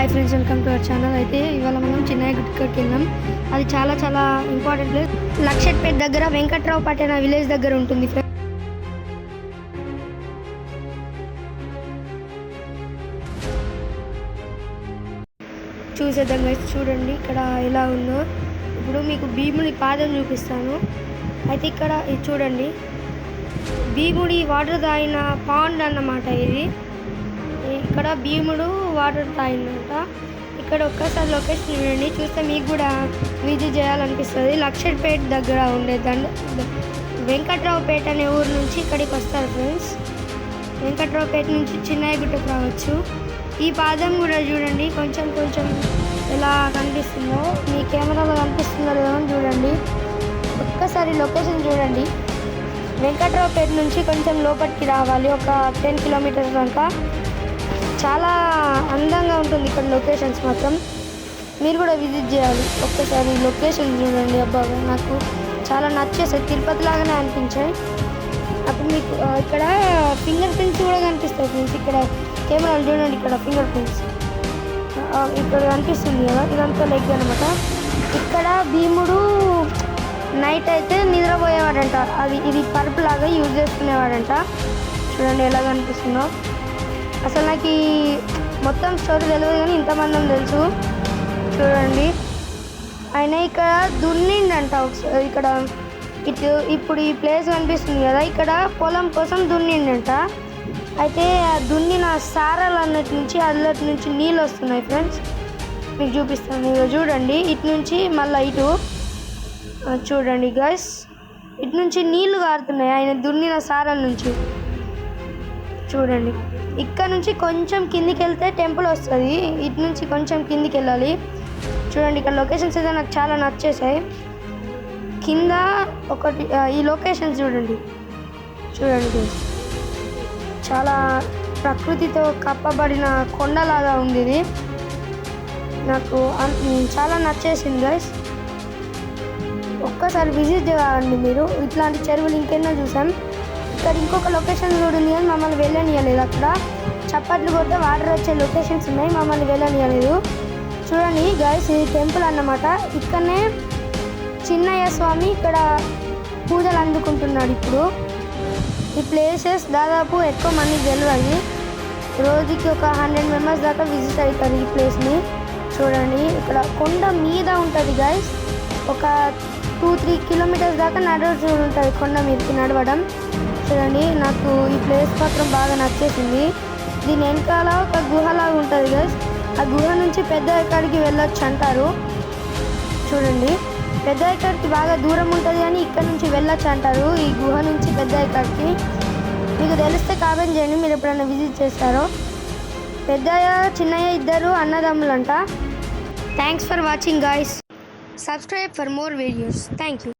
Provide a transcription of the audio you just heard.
Hi friends welcome to our channel. అయితే ఇవాళ మనం చిన్నయ్య గుడికి వెళ్ళాం అది చాలా చాలా ఇంపార్టెంట్ ప్లేస్. లక్షట్పేట దగ్గర వెంకట్రావు పట్టణ విలేజ్ దగ్గర ఉంటుంది ఫ్రెండ్స్. చూసేద్దాం గైస్ చూడండి ఇక్కడ ఎలా ఉందో. ఇప్పుడు మీకు భీముడి పాదం చూపిస్తాను. అయితే ఇక్కడ ఇది చూడండి. భీముడి వాటర్ తాగిన పాండ్ అన్నమాట ఇది. ఇక్కడ భీముడు వాటర్ తాగిందంట. ఇక్కడ ఒక్కసారి లొకేషన్ చూడండి. చూస్తే మీకు కూడా విజిట్ చేయాలనిపిస్తుంది. లక్షడ్పేట దగ్గర ఉండే దండ వెంకట్రావుపేట అనే ఊరు నుంచి ఇక్కడికి వస్తారు ఫ్రెండ్స్. వెంకట్రావుపేట నుంచి చిన్నయ్యగుట్టకు రావచ్చు. ఈ పాదం కూడా చూడండి. కొంచెం కొంచెం ఎలా కనిపిస్తుందో మీ కెమెరాలో కనిపిస్తుందో లేదో చూడండి. ఒక్కసారి లొకేషన్ చూడండి. వెంకట్రావుపేట నుంచి కొంచెం లోపలికి రావాలి. ఒక టెన్ కిలోమీటర్స్ దాకా చాలా అందంగా ఉంటుంది ఇక్కడ లొకేషన్స్ మాత్రం. మీరు కూడా విజిట్ చేయాలి. ఒక్కసారి లొకేషన్ చూడండి అబ్బా నాకు చాలా నచ్చేసాయి. తిరుపతి లాగానే అనిపించాయి. అప్పుడు మీకు ఇక్కడ ఫింగర్ ప్రింట్స్ కూడా కనిపిస్తాయి ఫ్రెండ్స్. ఇక్కడ కెమెరాలు చూడండి ఇక్కడ ఫింగర్ ప్రింట్స్. ఇక్కడ కనిపిస్తుంది కదా ఇదంతా లెగ్ అనమాట ఇక్కడ భీముడు నైట్ అయితే నిద్రపోయేవాడంట. అది ఇది పరుపు లాగా యూజ్ చేసుకునేవాడంట. చూడండి ఎలా కనిపిస్తుందో. అసలు నాకు ఈ మొత్తం స్టోరీ తెలియదు కానీ ఇంతమంది తెలుసు. చూడండి. ఆయన ఇక్కడ దున్నిండంట ఒకసారి ఇక్కడ ఇటు ఇప్పుడు ఈ ప్లేస్ కనిపిస్తుంది కదా ఇక్కడ పొలం కోసం దున్నిండంట. అయితే ఆ దున్నిన సారాలు అన్నటి నుంచి అల్లటి నుంచి నీళ్ళు వస్తున్నాయి ఫ్రెండ్స్. మీకు చూపిస్తాను. ఇక చూడండి. ఇటు నుంచి మళ్ళీ ఇటు. చూడండి గైస్. ఇటు నుంచి నీళ్ళు కారుతున్నాయి. ఆయన దున్నిన సారాల నుంచి. చూడండి. ఇక్కడ నుంచి కొంచెం కిందికి వెళ్తే టెంపుల్ వస్తుంది. ఇటు నుంచి కొంచెం కిందికి వెళ్ళాలి. చూడండి ఇక్కడ లొకేషన్స్ అయితే నాకు చాలా నచ్చేసాయి. కింద ఒకటి ఈ లొకేషన్స్ చూడండి. చూడండి. చాలా ప్రకృతితో కప్పబడిన కొండలాగా ఉంది ఇది. నాకు చాలా నచ్చేసింది గైస్ ఒక్కసారి విజిట్ చేయండి మీరు. ఇట్లాంటి చెరువులు ఇంకెన్నో చూసాం. ఇక్కడ ఇంకొక లొకేషన్ కూడా ఉంది కానీ మమ్మల్ని వెళ్ళనియలేదు. అక్కడ చప్పట్లు కొడితే వాటర్ వచ్చే లొకేషన్స్ ఉన్నాయి మమ్మల్ని వెళ్ళనియలేదు. చూడండి గైస్ ఇది టెంపుల్ అన్నమాట. ఇక్కడనే చిన్నయ్య స్వామి ఇక్కడ పూజలు అందుకుంటున్నాడు ఇప్పుడు. ఈ ప్లేసెస్ దాదాపు ఎక్కువ మంది తెలియదు రోజుకి ఒక హండ్రెడ్ మెంబర్స్ దాకా విజిట్ అవుతారు ఈ ప్లేస్ని చూడండి ఇక్కడ కొండ మీద ఉంటుంది గైస్ ఒక టూ త్రీ కిలోమీటర్స్ దాకా నడవచ్చు ఉంటుంది కొండ మీదకి నడవడం. చూడండి నాకు ఈ ప్లేస్ మాత్రం బాగా నచ్చేసింది. దీని వెనకాల ఒక గుహలాగా ఉంటుంది గైస్ ఆ గుహ నుంచి పెద్ద ఎక్కడికి వెళ్ళొచ్చు అంటారు. చూడండి. పెద్ద ఎక్కడికి బాగా దూరం ఉంటుంది కానీ ఇక్కడ నుంచి వెళ్ళొచ్చు అంటారు. ఈ గుహ నుంచి పెద్ద ఎక్కడికి మీకు తెలిస్తే కామెంట్ చేయండి. మీరు ఎప్పుడైనా విజిట్ చేస్తారో. పెద్దయ్య చిన్నయ్య ఇద్దరు అన్నదమ్ములంట thanks for watching guys subscribe for more videos thank you